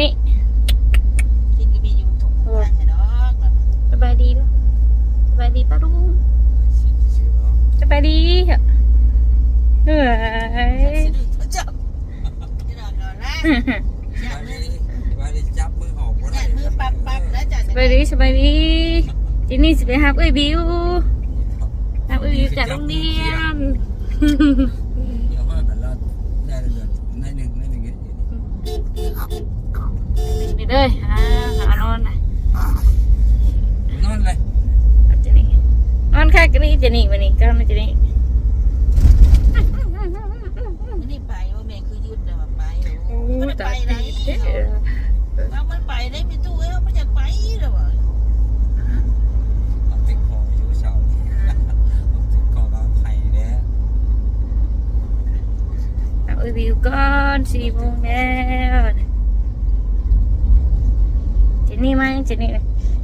นี่กินก็มีอยู่ถุงทางให้ดอกแบบสบายดีด้วยสบายดีปะลุงสบายดีเหรอเฮ้ยสะดุดเขาจับจะดอกดอกละอยากมือว่าได้จับมือออกบ่อได้ยากมือปั๊บปั๊บแล้วจะสบายดีสบายดีทีนี่สิไปหับเอ้ยบิวหับเอ้ยบิวจากโรงเรียน เดี๋ยวว่าแต่ละได้เดือนในหนึ่งในหนึ่งเงี้ย นี่เลยอ่าหานอนนะ นอนเลย เอาจะนี่น จะนี่วันนี้ก็นอนจะนี่ไม่ได้ไปว่าแม่คือยืดแต่ว่าไปไม่ได้ไปไหนเอามันไปได้ไม่ตู้เอ้ามันอยากไปหรอวะเอติดคออยู่เช้าติดคอบางไข่เนี่ยหับเอ้ยบิวก่อนสี่โมงแล้วจนี่มาจะนี่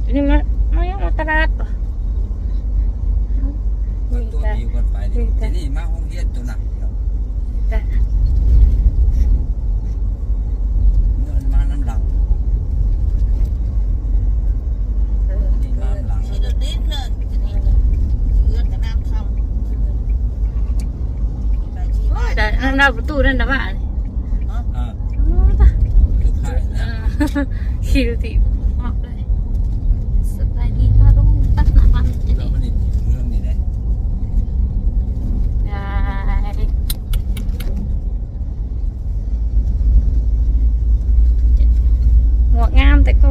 จะนี่มามายังมาตลาดป่ะ มันตัวดีกว่าไปนี่ที่นี่มาห้องเรียนตัวหนักเดี๋ยว จ้ะ เมื่อมาน้ำหลัง เออ นี่มาน้ำหลัง ชื่อเดือดดิ้นเลยจะนี่เลือดกับน้ำคำไปชี้ โอ้ บ้าย น แต่นั่น เราประตูนั่นนะบ้านอ่าโอ้ยตายคือไข่นะคิวติมากเลยสบายดีป้าลุงตักน้ำมันจะแล้วนี่มันนี่เรื่องนี้เลยได้หัวงามแต่ก็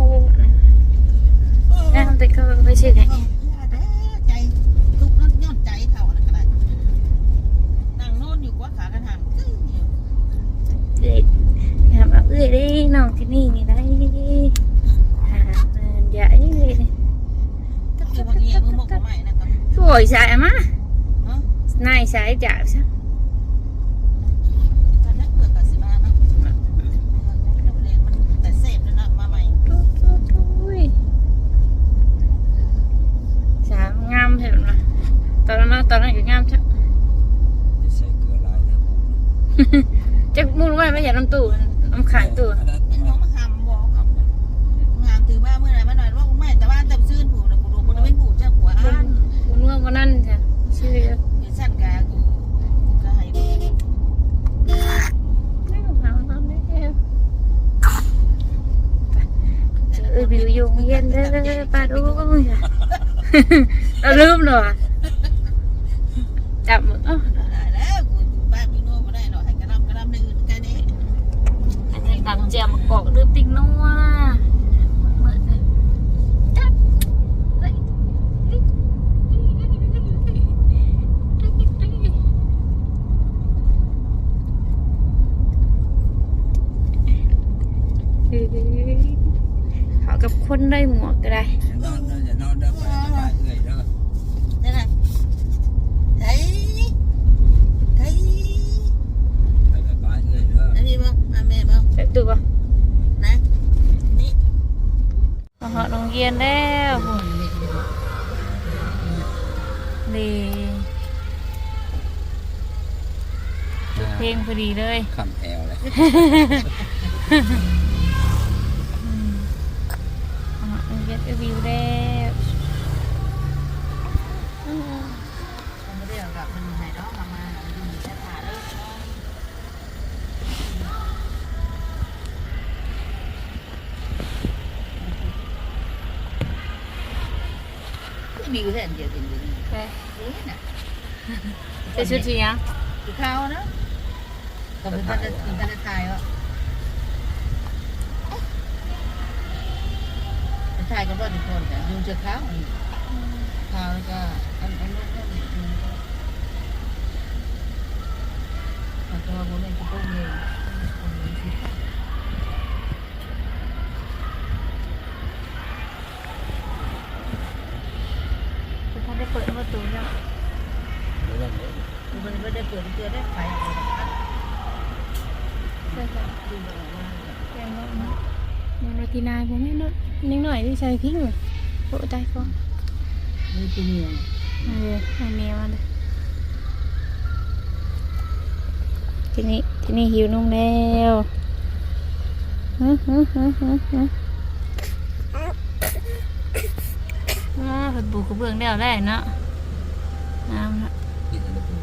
งามแต่ก็ไม่ใช่ไง ใจทุกข์นั่นย้อนใจเท่านั้นก็ได้นั่งโน่นอยู่กว่าขากระหังกึ้งอยู่ เด็กงามเอาเอ้ยได้น้องที่นี่นี่ได้หาเงินใหญ่เลย คือวันนี้มือหมกใหม่นะครับ สวยใช่ไหม เนาะ นายใช้จ่าใช่ ตอนนั้นเปิดกับสิมาเนาะมันแต่เสพแล้วนะมาใหม่ สามงามเห็นไหมตอนนั้นตอนนั้นก็งามชัก จะใส่เกลือลายเนี่ยผม จะมุ่งไว้ไม่อยาก น้ำตู้น้ำขังตู้ อันนั้น เป็นของมะขามบอกงามถือว่าเมื่อไหร่มาหน่อยว่าไม่แต่ว่าแต่ซื่นผูนะกูรู้มันเป็นผูเจ้าหัวอัน คุณว่าวันนั้นใช่ชื่อ เห็นสั้นกากูก็ให้ เออบิวยุงเย็นเด้อป้าดูเราลืมหรอจับมืออ๋อ ได้แล้วกูป้าพี่โน่มาได้หรอกให้กระลำกระลำในอื่นแค่นี้ อัน นี้ตำเจียมกอกลืมปิ้งนัวจับเขากับคนได้หมวกก็ได้ แอวเลยมาเหาะโรงเรียนก็วิว แล้วผมไม่ได้เอากลับมันให้น้องมามาดูแค่ขาเลยไม่มีแค่อันเดียวจริงไปๆนี่น่ะใส่ชุดสียังคือข้าวนะก็เป็นท่านเป็นท่านทายวะถ่ายกันว่าทุกคนแต่ยูจะข้าวข้าวแล้วก็อันอันนู้นก็มีมันก็ว่าโมเมนต์ก็ต้องมีเขาได้เปิดประตูแล้วมันไม่ได้เปิดเตือนได้ไฟอะไรนะครับ ใช่ค่ะ ดูออกมา แกงว่า ยังโรตีนายผมไม่นดนิดหน่อยที่ใส่พริกเลยโอ้ตายก็นี่คือเนี่ยเออให้เมียมาเลยทีนี้ทีนี้หิวนมแล้วฮึฮึฮึฮึฮึว้าเพิ่นปลูกกระเบื้องแล้วได้เนาะงามเนาะกินอะไรปู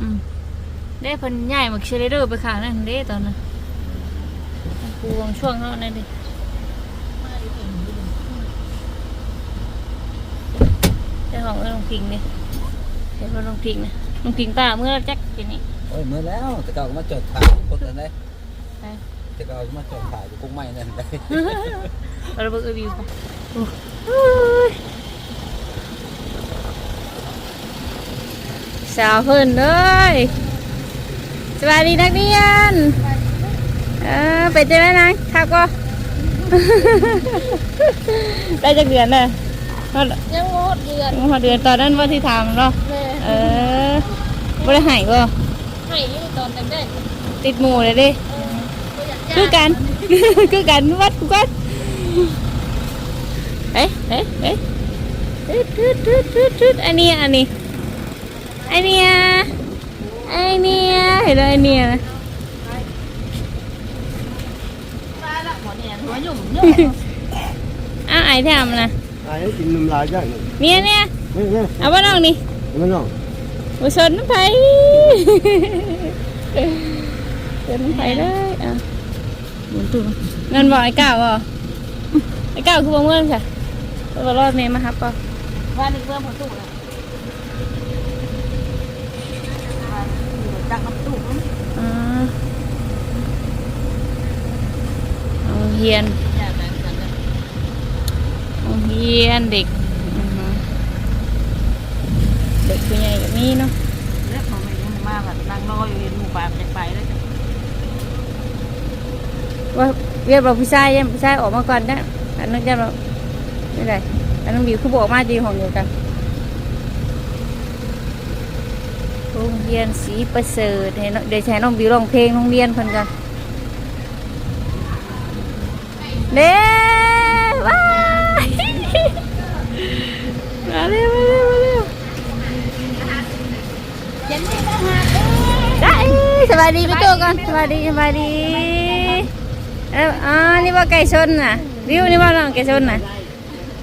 อืมเด้เพิ่นย้ายมาเชลเดอร์ไปข้างนั่นเด้ตอนนั้นปลูกช่วงเฮานั่นดิ เจ้าของเอ้ยลงพิงนี่เห็นว่าลงพิงนะลงพิงป้าเมื่อจักทีนี้โอ้ยเมื่อแล้วแต่เก่าก็มาจดถ่ายพวกนั้นได้ไปแต่เก่าก็มาจดถ่ายอยู่กุ้งไม้นั่นได้เราเบิกวิวค่ะโอ้ยสาวเพิ่นเลยสวัสดีนักเรียน เออไปเจอแล้วนะ ครับก็ ได้จากเดือนเลยก็ยังโงดเดือนพอเดือนตอนนั้นว่าที่ทำเนาะแม่เออบ่ได้ใหายก็ให้อยืตอนเด็กติดหมูเลยดิๆเออบ่อยากคือกัน คือกันวัดกูกันเอ๊ะเอ๊ะเอ๊ะทึดทึดทึดทึดทึดอันนี้อันนี้ไอเนี้ยไอเนี้ยเห็นไหมไอเนี้ยนะ ตายละ หัวเนี่ยหัวหยุ่มหยุ่มอ้าวไอทำนะ ai ấy tìm nằm lại chứ เนี่ยเนี่ย nè nè เอาบ้านองนี่ nó nó บุษนน้ำไผ่เดินน้ำไผ่ได้อะหมุนตัวเงินบอกไอ้ก้าวบ่ไอ้ก้าวคือบ่เมื่อนค่ะตัวรอดเมย์มาครับป่ะว่านึกเรื่องของตู้ละว่าอยู่จักน้ำตู้มัน อ่าโรง เรียนอย่างนั้นกันนะโรงเรียนเด็กอือฮึเด็กผู้ใหญ่แบบนี้เนาะเรื่องของมันยังมาแบบนั่งรออยู่เห็นหมู่ป่ามันจะไปแล้วจ้ะว่าเรียกเราผู้ชายยังผู้ชายออกมาก่อนนะอันนั้นจะเราไม่ได้อันนั้นวิวคือบอกมาดีของเดียวกันโรงเรียนศรีประเสริฐให้น้องเดี๋ยวใช้น้องวิวร้องเพลงโรงเรียนเพิ่นกัน เด้ว้ามาเร็วมาเร็วมาเร็วได้สบายดีพี่โตก่อนสบายดีสบายดีเอ้าอ๋อนี่ว่าไก่ชนน่ะวิวนี่ว่าน้องไก่ชนน่ะ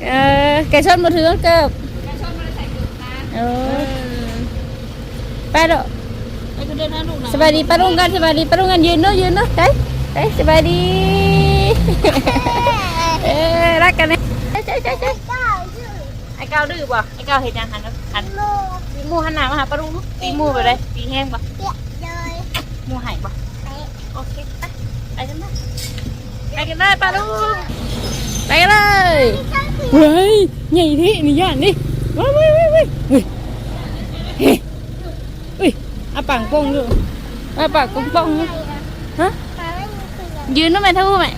เออไก่ชนมาถือเกิบเออไปเด้อไอ้ก็เดินหน้าลูนะสดีปะลุงกันสบายดีปะลุงกันยืนเนาะยืนเนาะได้ได้สบายดี เออรักกันนะใช่ใช่ใช่ใช่ไอ้ก้าวดื้อป่ะไอ้ก้าวเห็นยังหันหันตีหมูหันหน้ามาหาปะลุงตีหมูไปเลยตีแห้งป่ะหมูหายป่ะโอเคไปไปกันได้ไปกันได้ปลาลูกไปกันเลยเฮ้ยใหญ่ที่นี่ย่านนี่ว้ายว้ายว้ายว้ายเฮ้ยเฮ้ยเฮ้ยอาปากโป้งดูอาปากโป้งโป้งๆนะฮะยืนทำไมเท่าไหร่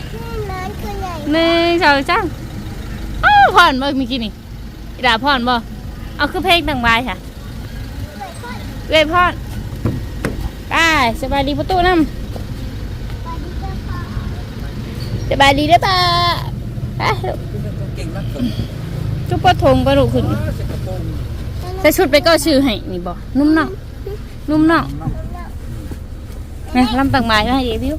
หนึ่งสองสามอ้าวผ่อนบ่เมื่อกี้นี่อีด่าผ่อนบ่เอาคือเพลงต่างบายค่ะเว้ยผ่อนไปสบายดีประตูน้ำสบายดีเด้อป้าไปลูกเก่งนักเกินจุ๊บปะทงปะลูกขึ้นเสกกระโปรงใส่ชุดไปก็ชื่อให้นี่บ่นุ่มน่องนุ่มน่องนะลำตังไม้มาให้เดี๋ยววิว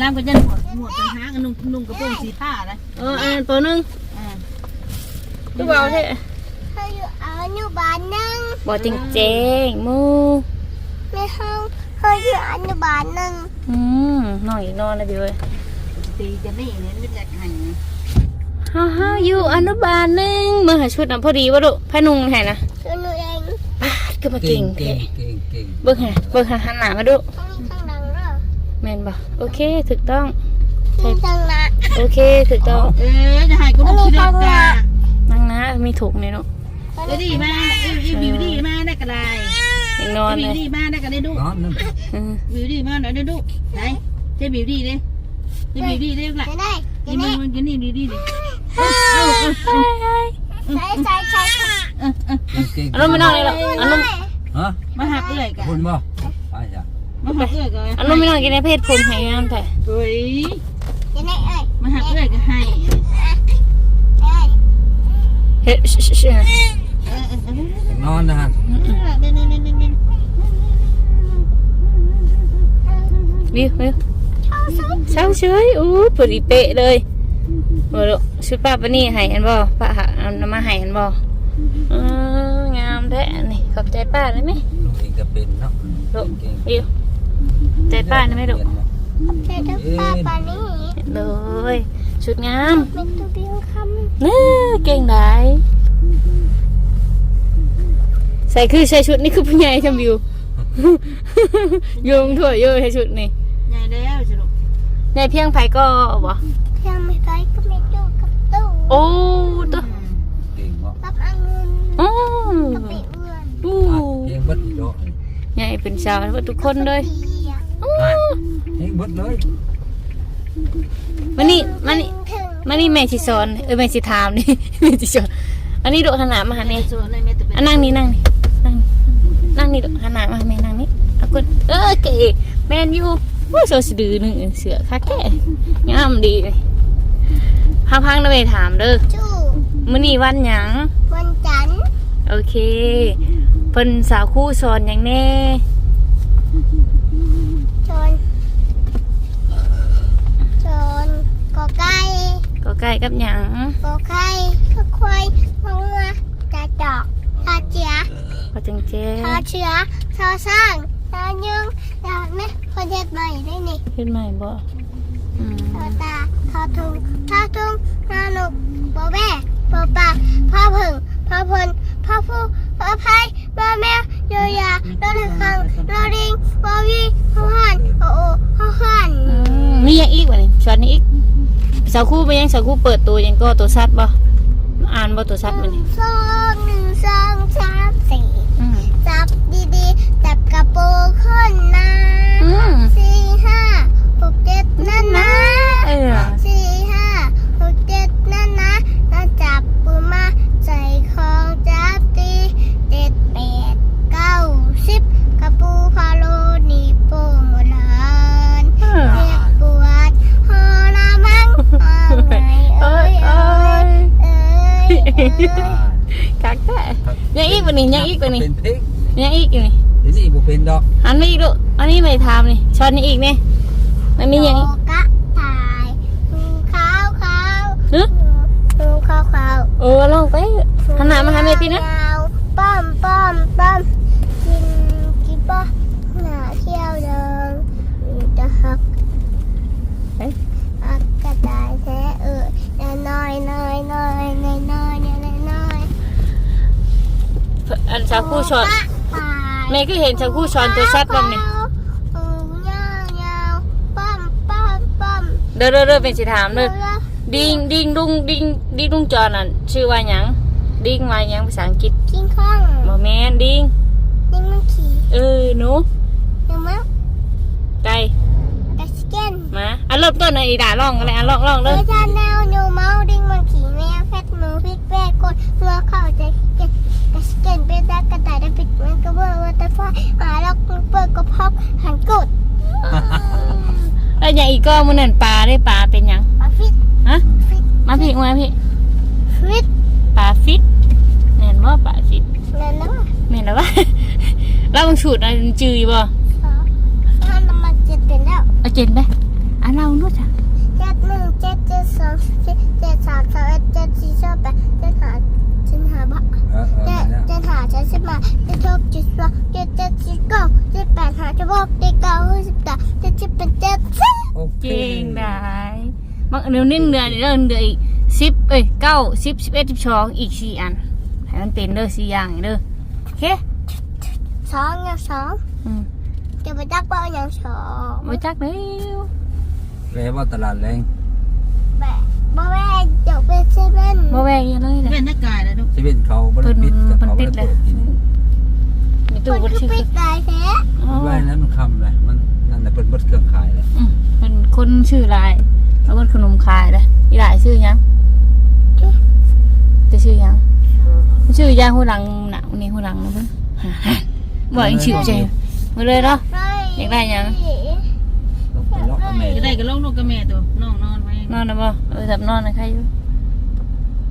ล่างก็ยันหมวด หมวดปัญหากันนุ่งนุ่งกระโปรงสีผ้าอะไรเอออันตัวหนึงอ่าดูเบาเท่เขาอยู่อนุบาลหนึ่งบ่จริงเจงๆหมูในห้องเขาอยู่อนุบาลหนึ่งอืมนอนอีกนอนนะบิวเอ้ยตีจะนี่เนี่ยไม่อยากให้ฮ่าฮ่าอยู่อนุบาลหนึงเมื่อหาชุดน่ะพอดีวะลูกพานุงให้นะคือหนูเองป้าดคือมาเก่เก่งงเก่แท้งเก่งเก่งเบิ่งหาเบิ่งหาหันหน้ามาดูข้างนี้ข้างหลังเหรอ แม่นบ่โอเค ถูกต้อง นี่ข้างหน้าโอเคถูกต้องเอ๊ะจะให้กูต้องคิดได้จ้านั่งนะมีถูกในเนาะเอ้ยดีมาเอ้ยวิวดีมาได้กระไรยังนอนเลวิวยดีมาได้กระได้ดูนอนนั่นอืมวิวดีมาได้ดูไหนเจ๊วิวดีดิเจ๊วิวดีดิล่ะจะได้จะนี่ได้มันกินนี่ดีดีดิใช้ใช้ใช้ค่ะเก่งอันนู้นไม่นอนเลยหรอกอันนู้นฮะมาหักเอื้อยกันคุณบ่ไปจ้ะมาหักเอื้อยกันอันนู้นไม่นอนกินในเพศผมให้น้ำแต่เฮ้ย จะได้เอ้ยมาหักเอื้อยก็ให้เอ้ยเฮ้ยชิชิเออเออเออนอนนะฮะเด่นเด่นเด่นเด่นวิววิวชอบเช้าเฉยอู้พอดีเป๊ะเลยโอ้ลูกชุดป้าปะนี่ให้เห็นบ่ป้าหาเอามาให้เห็นบ่เอองามแท้นี่ขอบใจป้าได้ไหมลูกเองก็เป็นเนาะลูกเก่งอิวใจป้าได้ไหมลูกเด็กป้าปานี่ เลย ชุดงามเป็นตัวเบี้ยงคนี่เก่งได้ใส่คือใส่ชุดนี่คือผู้ใหญ่ทำวิวโยงถั่วโยงใส่ชุดนี่ใหญ่แล้วสิลูกในเพียงไผก็บ่ำเพียงไม่ไปก็ไม่ดูกับตู้โอ้ตัวเก่งเนาะรับอังุนโอ้กับไปเอื้อนอู้เก่งเบิดอีโดใหญ่เป็นสาวแล้วทุกคนเลยเปียกอู้เก่งเบิดเลย มานี่มานี่ถึงมานี่แม่สิสอนเออแม่สิถามนี่แม่สิสอนอันนี้โดดขนาดมาหานี่ส่วนในเมตาเป็นอันนั่งนี่นั่งนี่นั่งนี่นั่งนี่โดดขนาดมาหาแม่นั่งนี่เอากดเออเก๋แมนอยู่ว่าโซสะดือหนึ่งเสือคักแก่งามดีเลยพังๆนะแม่ถามเด้อจู้มื้อนี้วันหยังวันจันทร์โอเคเพิ่นสาวคู่สอนหยังแน่ ชนชนกอไก่ ก็ใกล้กับหยังกอไข่ข้าควายงงวจะจอกทาเจียก็จังเจ้ทาเชื้อทาสร้างทายึงทาแม่พอเด็ดใหม่ได้นี่ขึ้นใหม่บ่อืมทาตาทาทุงทาทุงนาหนุกบอแม่บอปากพ่อผึ่งพ่อพลพ่อผู้พ่อพายพ่อแม่โยยาโดนคังโดริงบอวีพ่อหันโอโอพ่อหันอืมมีหยังอีกวะนี่สอนนี่อีก สาวคู่ไปยังสาวคู่เปิดตัวยังก็ตัวซัดบ่อ่านบ่ตัวซัดมันนี่สองหนึ่งสองสามสี่อืมจับดีๆจับกระโปรงขึ้นนะอืมสี่ห้าหกเจ็ดนั่นนะ คักแท้ยังอีกวะนี่ยังอีกวะนี่เป็นเพลงยังอีกอยู่นี่เดี๋ยวนี้บ่เป็นดอกหันมาอีกลูกอันนี้ไม่ทำนี่ช้อนนี่อีกนี่มันมีหยังอีกโกะตายขาวขาวฮะขาวขาวเออลองไปหันหน้ามาหาแม่พี่นะยาวป้อมป้อมป้อมกินกินป้อหน้าเที่ยวเดินจะหัก สาวคู่ช้อนตายแม่ก็เห็นสาวคู่ช้อนตัวซัดบ้างนี่เออยาวยาวป้อมป้อมป้อมเด้อเด้อเด้อเป็นสิถามเด้อแล้วดิงดิงดุงดิงดิงดุงจอนอะชื่อว่าหยังดิงว่าหยังภาษาอังกฤษกินข้องบ่แม่นดิงนี่มันขี่เออหนูเดี๋ยวมั้งไก่กระสเกนมาอันเริ่มต้นอันอีด่าลองอะไรอันลองลองเอเด้ออจานแนวหนูเมาดิ้งมันขี่แมวแฟดมือพิษแปดกดเมื่อเข้าใจเก็บกระ สเกนเป็นได้กระต่ายได้ปิดมันก็เมื่อวันตะฟ้าหาล็อกเปิดก็พับหันกดแล้วหยังอีกก็มื้อนั้นปลาได้ปลาเป็นหยังมาฟิตฮะฟิตมาพี่มาพี่ฟิตปลาฟิตแม่นบ่ปลาฟิตนั่นนะแม่นแล้ววะแล้วมึงสูตรอะไรจืออยู่บ่ถ้ามันเจ็ดเป็นแล้วเอาเจ็ดไปอันเราดูจ้ะเจ็ดหนึ่งเจ็ดเจ็ดสองเจ็ดเจ็ดสามสองเอ็ดเจ็ดสี่สองแปดเจ็ดห้าเจ็ดห้า บ้าเออเออจ็ดมาแล้วเจ็ดห้าเจ็ดสิบมจ็ดหกเจ็ดสองจ็ดเจ็ดสิบเก้าจ็ดแปดหาจ็ดหกเจ็ดเก้าสิบแปดเจ็ดสิบเป็นเจ็ดสิบโอเคเก่งได้บางเดี๋ยวนี้เดือนเดือนเดือนอีกสิบเอ้ยเก้าสิบสิบเอ็ดสิบสองอีกสี่อันให้มันเป็นเด้อสี่อย่างเด้อโอเคสองอย่างสองอืมจะไปจักเป้าอย่างสองมาจักเด้อ แปลว่าตลาดแรงแบบ บ่แม่เดี๋ยวเป็นเซเว่นบ่แวงอย่าเลยแหละเป็นหน้ากายแล้วลูกชีวิตเขาบ่ได้ปิดกับเขาบ่ได้เปิดกินมีคตู้นบ่คือชื่อปิดตายแท้อ๋อไว้นั้นมันคำเลยมันนั่นน่ะเปิดเบิดเครื่องขายเลยอืมเป็นคนชื่อลายแล้วก็ขนมขายเลยอีหลายชื่อหยังจะชื่อหยังชื่อยางหัวหลังหนังนี่หัวหลังนะเพิ่นฮ่าฮ่าบ่ยังชื่อใจมาเลยเนาะ อยากได้หยัง ต้องไปเลาะกับแม่จะได้กับลูกลูกกับแม่ตัว น้องนอนไว้นอนนะบ่เออทับนอนนะใครอยู่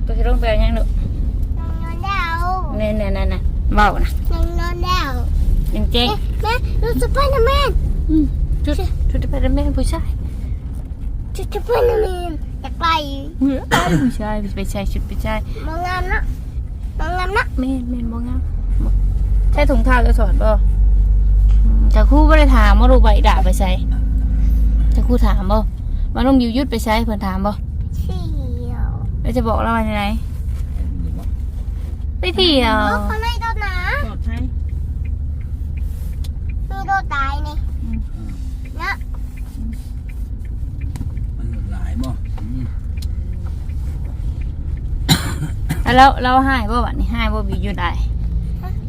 ตัวที่ต้องไปเอาหยังลูกนอนนอนแล้วนี่นี่นี่นี่เบานะนอนนอนแล้วยังเจ๊งเอ๊ะแม่ดูสไปเดอร์แมนอืมชุดชุดที่ไปเป็นแม่ผู้ชายชุดเพื่อนมีอยากไปเฮ้ยไม่ใช่ไปใช่ชุดไปใช่มองงามนะมองงามนะเมนเมนบ่งามบ่ใช่ถุงเท้าจะสอนบ่อืมแต่ครู่ไม่ได้ถามว่าลูกใบด่าไปใช้แต่ครู่ถามบ่ ว่าน้องยิวยุดไปใช้เพิ่นถามบ่เที่ยวแล้วจะบอกเราว่าไหนไปเที่ยวเขาไม่โดนหนาปลอดภัยมีโดนตายนี่นะมันหลายบ่อืมแล้วเราหายบ่บัดนี้หายบ่บิวยุดได้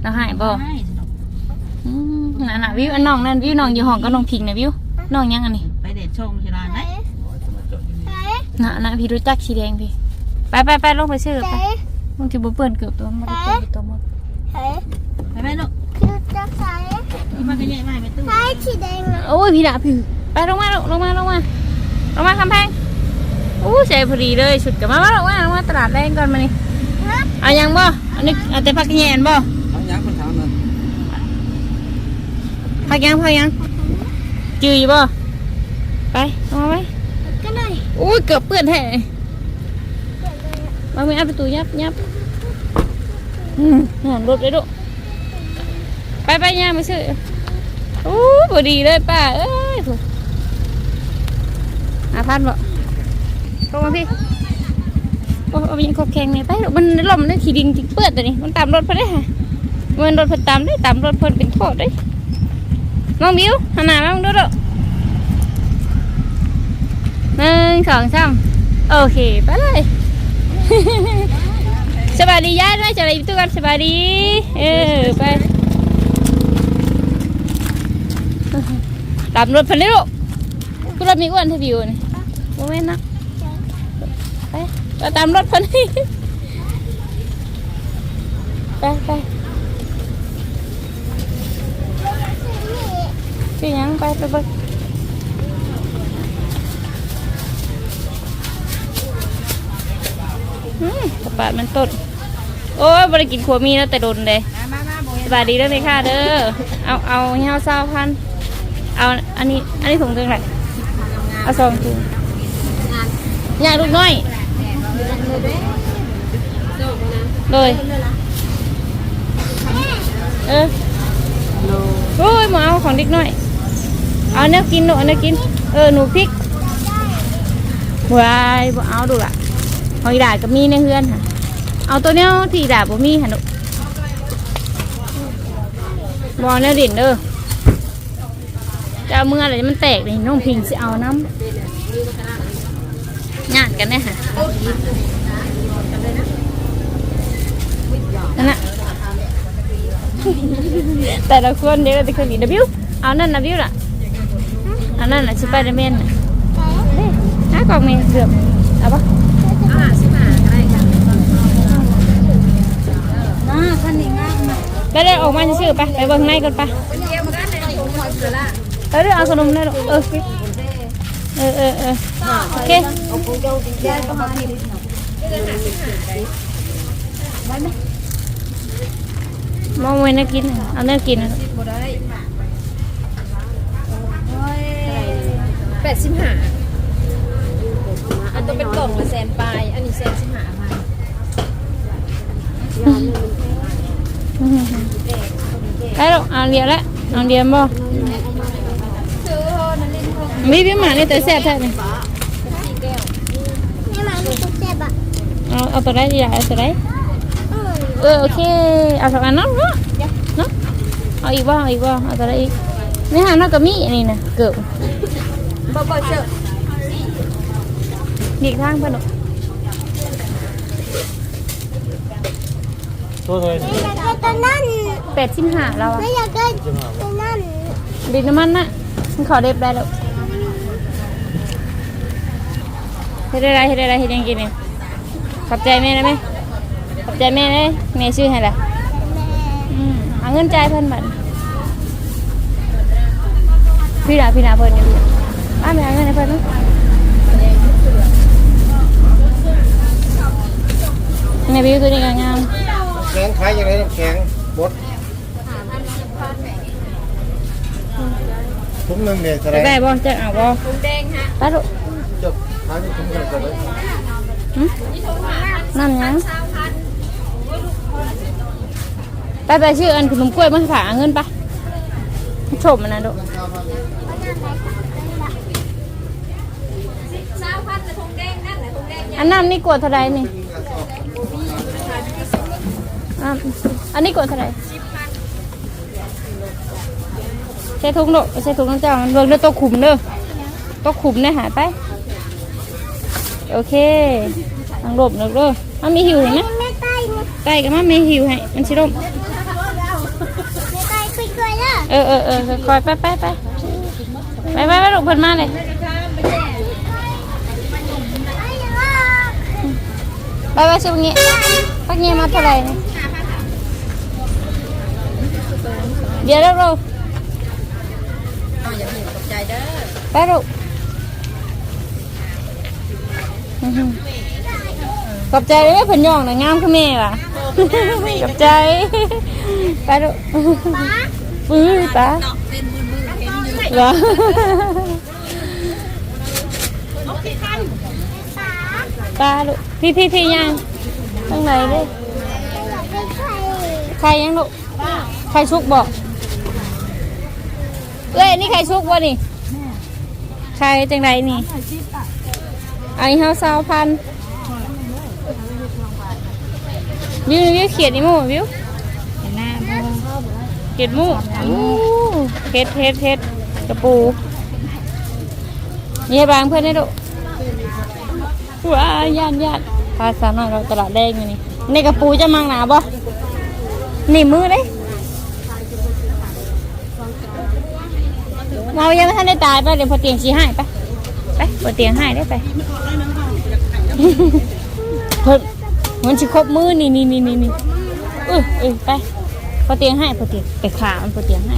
เราหายบ่ใช่สนุกอืมนั่นน่ะวิวอันน้องนั่นวิวน้องอยู่ห้องก็น้องพิงนะวิวน้องยังอันนี้ไปเด็ดชง นน่ะน่ะพี่รู้จักสีแดงพี่ ไปไปไปลงไปซื้อไหนไปมึงจะบ่เปื้อนเกือบตัวมันบ่ได้เปื้อนอยู่ตัวหมดไหนไปไหมลูกคือจะใส่มันก็ใหญ่มากไปตู้ใส่สีแดงนะโอ้ยพี่ดาพี่ไปลงมาลงลงมาลงมาลงมาคำแพงอู้ใส่พอดีเลยชุดกับมามาลงมาลงมาตลาดแรงก่อนมานี่ฮะเอายังบ่อันนี้เอาแต่ผักแยนบ่ทั้งยักษ์คนถามเลยผักยังผักยังจืออยู่บ่ไปลงมาไปก็หน่ อยอู้ยเกือบเปื้อนแท้มาไม่เอาประตูยับยับอืมหันรถเลยลูกไปไปย่างไปซื้ออู้พอดีเลยป้าเอ้ยถูกอาพันบ่ลงมาพี่โอ้ยยังคบแข็งเนี่ยไปลูมันลมนั่นขี่ดินทิ้เปื้อนตัวนี้มันตามรถเพิ่นได้ค่ะมันรถเพิ่นตามได้ตามรถเพิ่นเป็นโทษได้น้องบิวหันหน้ามาดูดูหนึ่ง สองสามโอเคไปเลยสบายดีย่าด้วยสบายดีทุกคนสบายดี เออไปตามรถเพิ่นได้ลูกกูรถมีอ้วนเท่าบิวนี่โมเมนต์นะไปไปตามรถเพันนี่ไปไปพี่ยังไปไปเบิ่ กระปาดมันต้น โอ้ยบริกินขัวมีแล้วแต่โดนเลยมามาโบสบายดีเรื่องเลยค่ะเด้อ เอาเอาเงาเศร้าพัน เอาอันนี้อันนี้ถุงเท่าไหร่เอาสองถุงอยากลูกน้อย เลย เออโอ้ยหมาเอาของเด็กน้อย เอาเนื้อกินหนูเอาเนื้อกิน เออหนูพริกวายบ่เอาดูละ หอยดาดก็มีในเฮือนค่ะ เอาตัวเนี้ยที่ดาดบ่มีค่ะหนูบอเนื้อดิ่นเด้อจะเอามืออะไรมันแตกเลยน้องพิงสิเอาน้ำญาติกันแน่ค่ะนั่นน่ะแต่ละคนเดี๋ยวจะคนอีกนะบิวเอานั่นนะบิวน่ะเอานั่นน่ะสไปเดอร์แมนน่ะเด้หากล่องเมย์เกือบเอาปะอ่าสิมาก็ ได้ค่ะน่าคันนี้งามมากไปเลยออกมาชื่อๆไปไปเบิ่งข้งในก่อนไปเยี่ยมกันเลยผมคอยเสือเรื่องเอาขนมได้หรอเออเออเออเออโอเคเอาปูเจ้าจริงๆก็มองไว้น่ากินเอาเนื้อกินนะแปดสิบห้าอัน ต้องเป็นกล่องละแสนปลาย อันนี้แสนสิบห้ามาไปหรอกเอาเดียวละเอาเดียวบ่มีพี่หมาเนี่ยแต่แซ่บแท้เลยนี่มันมีตุ๊กแกบอะเอาเอาตัวได้ใหญ่เอาตัวได้เออโอเคเอาสองอันเนาะเนาะเนาะเอาอีกบ่เอาอีกบ่เอาตัวได้อีกนี่ฮะนอกกับมีอันนี้นะเกือบบ่บ่เจอ หนีกทางเพิ่นตัวเลยไม่อยากได้ตัวนั่นแปดสิบห้าแล้วอะไม่อยากได้ตัวนั่นดินน้ำมันน่ะมันขอเด็บได้แล้วเฮ็ดอะไรเฮ็ดอะไรเฮ็ดยังกินเนี่ยขอบใจแม่นะแม่ขอบใจแม่เลยแม่ชื่อให้ละแม่อืมเอาเงินจ่ายเพิ่นบัดพี่ดาพี่ดาเพิ่นนี่พี่อ้าวแม่เอาเงินให้เพิ่นมั้ยนี่ บิวตัวนี้ก็งามแข็งขายยังไงน้ำแข็งบดถุงหนึงเนี่ยเท่าไหรได้บ่จะเอาบ่ถุงแดงฮะไปลูกจ้าขายไม่คุ้มกันเลยหึนั่นยังไปไปชื่ออันขนมกล้วยมาฝากเงินปะชมมันนะดูกอันนั้นนี่กวดเท่าไรนี่ อะอันนี้กวดเท่าไรใช้ถุงโดใช้ถุงน้ำเจ้ามันเบิ่งเด้อตัวขุมเด้อตัวขุมเนี่ยหายไป โอเคทางหลบหนึกเด้อมันมีหิวเห็นไหมไม่ใต้ไม่ไก่กับมันมีหิวให้มันชิลมใต้คุยคุยๆเด้อเออเออเออคอยไปไปไปไปไปไปลูกเพิ่นมาเลยไอ้ว่าไปไปชิวงี้ปักเงี้ยมาเท่าไหร่นี่ เดี๋ยวเร็วเร็วไปลูกอื้อหือขอบใจเลยแม่เพิ่นย่องนะงามคือแม่ว่ะขอบใจไปลูกป้าปื้อตาเต้นมือมือเห็นอยู่เหรอป้าตาลูกพี่พี่พี่ยังข้างในเลยเป็นใครใครยังลูกใครชุกบอก เอ้ยนี่ใครชุกวะนี่ใครจังไรนี่ อันนี้เฮาสาวพันวิววิวเขียดนี่หมูวิวเขียดหมูเฮ็ดเฮ็ดเฮ็ดกระปูนี่บางเพื่อนได้ลูว้าย่านย่านภาษาหน่อยเราตลาดแดงอยู่นี่ในกระปูจะมังหนาบ่หนี่มือเลย เรายังไม่ทันได้ตายไปเดี๋ยวพอเตียงชี้ให้ไปไปพอเตียงให้ได้ไปเพิ่นมันชิครบมือนี่นี่นี่นี่นี่เออเออไปพอเตียงให้พอเตียงไปขามันพอเตียงให้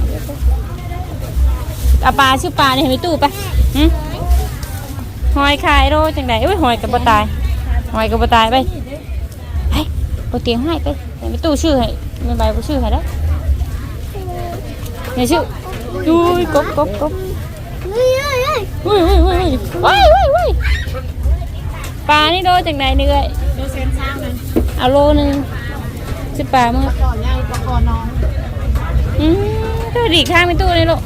เอาปลาชื่อปลาเนี่ยให้ไปตู้ไปหอยคายโรจังไดอุ้ยหอยกับปลาตายหอยกับปลาตายไปไปพอเตียงให้ไปให้ไปตู้ชื่อให้ไม่ใบก็ชื่อให้แล้วเนี่ยชื่อ อุ้ยกบกบกบเฮ้ยเฮ้ยเฮ้ยอุ้ยอุ้ยอุ้ยอุ้ยปลานี่โดจังไดนี่เลยตัวเซนซ่าเลยเอาโลนึงสิปลามั้งก่อนใหญ่กว่าก่อนน้องอืมตัวดีข้างไม่ตู้เลยลูก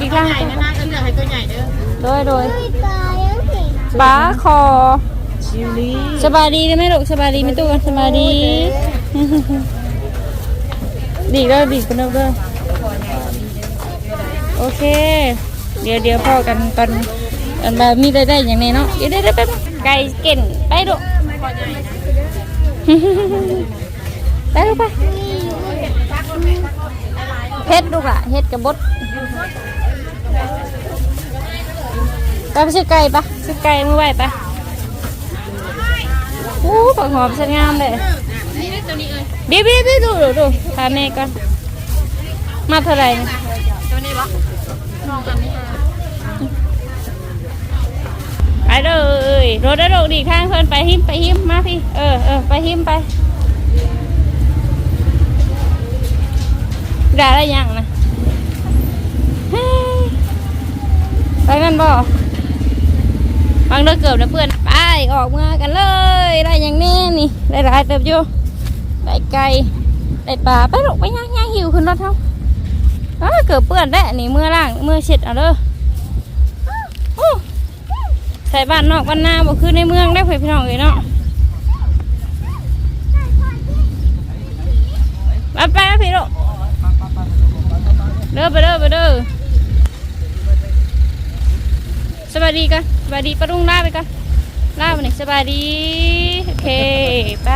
ดีข้างใหญ่ตู้นะนะก็เลือกให้ตัวใหญ่เด้อโดยโดยปลาคอสบายดีได้ไหมลูกสบายดีไม่ตู้กันสบายดีดีแล้วดีกันแล้วเด้อ โอเค เดี๋ยวเดี๋ยวพ่อกันตอนตอนแบบมีได้ได้อย่างนี้เนาะเดี๋ยวเดี๋ยวเดี๋ยวแป๊บไก่เก่นไปลูไปลูไปเฮ็ดลูกอะเฮ็ดกับบดไปไปซื้อไก่ปะซื้อไก่มือไหวปะโอ้ผักหอมสวยงามเลยบีบีบีดูดูดูพาแม่ก่อนมาเท่าไหร่ นี้ปะน้องอันนี้ไปเลยรถได้ลงดีข้างเพิ่นไปหิมไปหิมมาพี่เออเออไปหิมไปได้แล้วยังนะไปกันบ่บางเด้อเกือบนะเพื่อนไปออกมือกันเลย ได้อย่างนี้นี่ได้หลายเติบอยู่ได้ไก่ได้ปลาไปลูกไปย่างย่างหิวขึ้นรถเท่า อ้าเกือบเปื้อนได้นี่มือล่างมือเช็ดเอาเด้อใส่บ้านนอกบ้านนาบ่คือในเมืองได้เพื่อนพี่น้องเลยเนาะไปไปนะพี่ลูกเด้อไปเด้อไปเด้อสบายดีกันสบายดีปะรุ่งลาไปกันลาไปหนึ่งสบายดี โอเค ไป